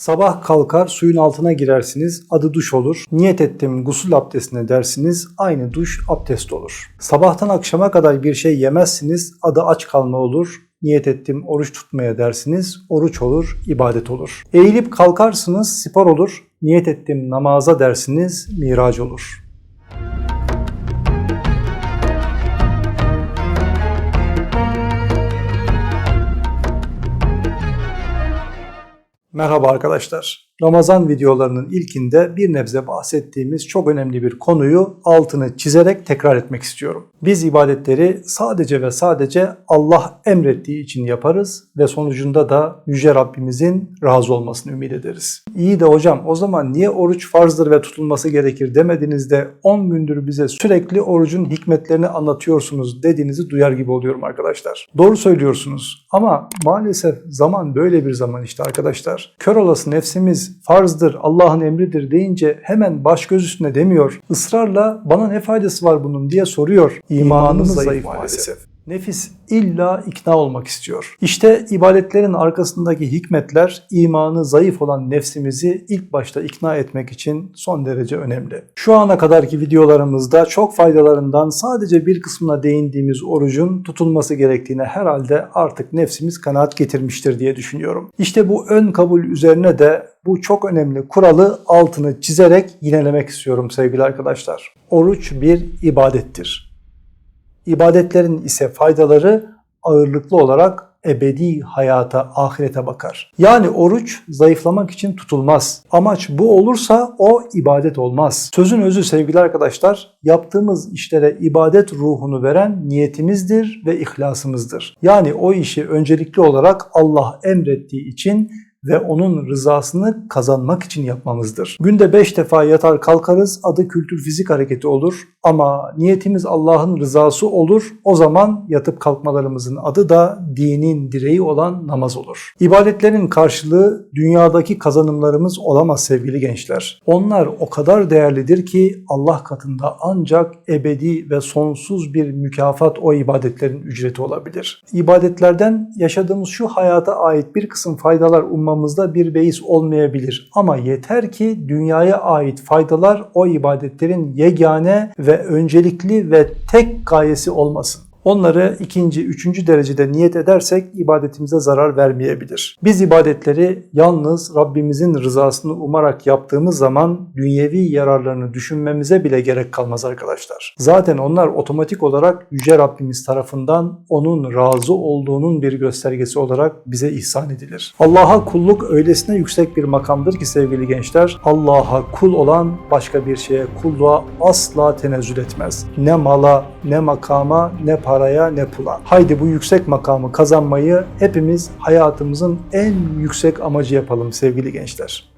Sabah kalkar suyun altına girersiniz adı duş olur. Niyet ettim gusül abdestine dersiniz aynı duş abdest olur. Sabahtan akşama kadar bir şey yemezsiniz adı aç kalma olur. Niyet ettim oruç tutmaya dersiniz oruç olur ibadet olur. Eğilip kalkarsınız spor olur. Niyet ettim namaza dersiniz miraç olur. Merhaba arkadaşlar. Ramazan videolarının ilkinde bir nebze bahsettiğimiz çok önemli bir konuyu altını çizerek tekrar etmek istiyorum. Biz ibadetleri sadece ve sadece Allah emrettiği için yaparız ve sonucunda da Yüce Rabbimizin razı olmasını ümit ederiz. İyi de hocam o zaman niye oruç farzdır ve tutulması gerekir demediniz de 10 gündür bize sürekli orucun hikmetlerini anlatıyorsunuz dediğinizi duyar gibi oluyorum arkadaşlar. Doğru söylüyorsunuz ama maalesef zaman böyle bir zaman işte arkadaşlar. Kör olası nefsimiz farzdır, Allah'ın emridir deyince hemen baş göz üstüne demiyor. Israrla bana ne faydası var bunun diye soruyor. İmanımız zayıf maalesef. Nefis illa ikna olmak istiyor. İşte ibadetlerin arkasındaki hikmetler imanı zayıf olan nefsimizi ilk başta ikna etmek için son derece önemli. Şu ana kadarki videolarımızda çok faydalarından sadece bir kısmına değindiğimiz orucun tutulması gerektiğine herhalde artık nefsimiz kanaat getirmiştir diye düşünüyorum. İşte bu ön kabul üzerine de bu çok önemli kuralı altını çizerek yinelemek istiyorum sevgili arkadaşlar. Oruç bir ibadettir. İbadetlerin ise faydaları ağırlıklı olarak ebedi hayata, ahirete bakar. Yani oruç zayıflamak için tutulmaz. Amaç bu olursa o ibadet olmaz. Sözün özü sevgili arkadaşlar, yaptığımız işlere ibadet ruhunu veren niyetimizdir ve ihlasımızdır. Yani o işi öncelikli olarak Allah emrettiği için ve onun rızasını kazanmak için yapmamızdır. Günde 5 defa yatar kalkarız adı kültür fizik hareketi olur ama niyetimiz Allah'ın rızası olur o zaman yatıp kalkmalarımızın adı da dinin direği olan namaz olur. İbadetlerin karşılığı dünyadaki kazanımlarımız olamaz sevgili gençler. Onlar o kadar değerlidir ki Allah katında ancak ebedi ve sonsuz bir mükafat o ibadetlerin ücreti olabilir. İbadetlerden yaşadığımız şu hayata ait bir kısım faydalar umma yapmamızda bir beis olmayabilir. Ama yeter ki dünyaya ait faydalar o ibadetlerin yegane ve öncelikli ve tek gayesi olmasın. Onları ikinci, üçüncü derecede niyet edersek ibadetimize zarar vermeyebilir. Biz ibadetleri yalnız Rabbimizin rızasını umarak yaptığımız zaman dünyevi yararlarını düşünmemize bile gerek kalmaz arkadaşlar. Zaten onlar otomatik olarak Yüce Rabbimiz tarafından onun razı olduğunun bir göstergesi olarak bize ihsan edilir. Allah'a kulluk öylesine yüksek bir makamdır ki sevgili gençler, Allah'a kul olan başka bir şeye kulluğa asla tenezzül etmez. Ne mala, ne makama, ne paraya ne pula. Haydi bu yüksek makamı kazanmayı hepimiz hayatımızın en yüksek amacı yapalım sevgili gençler.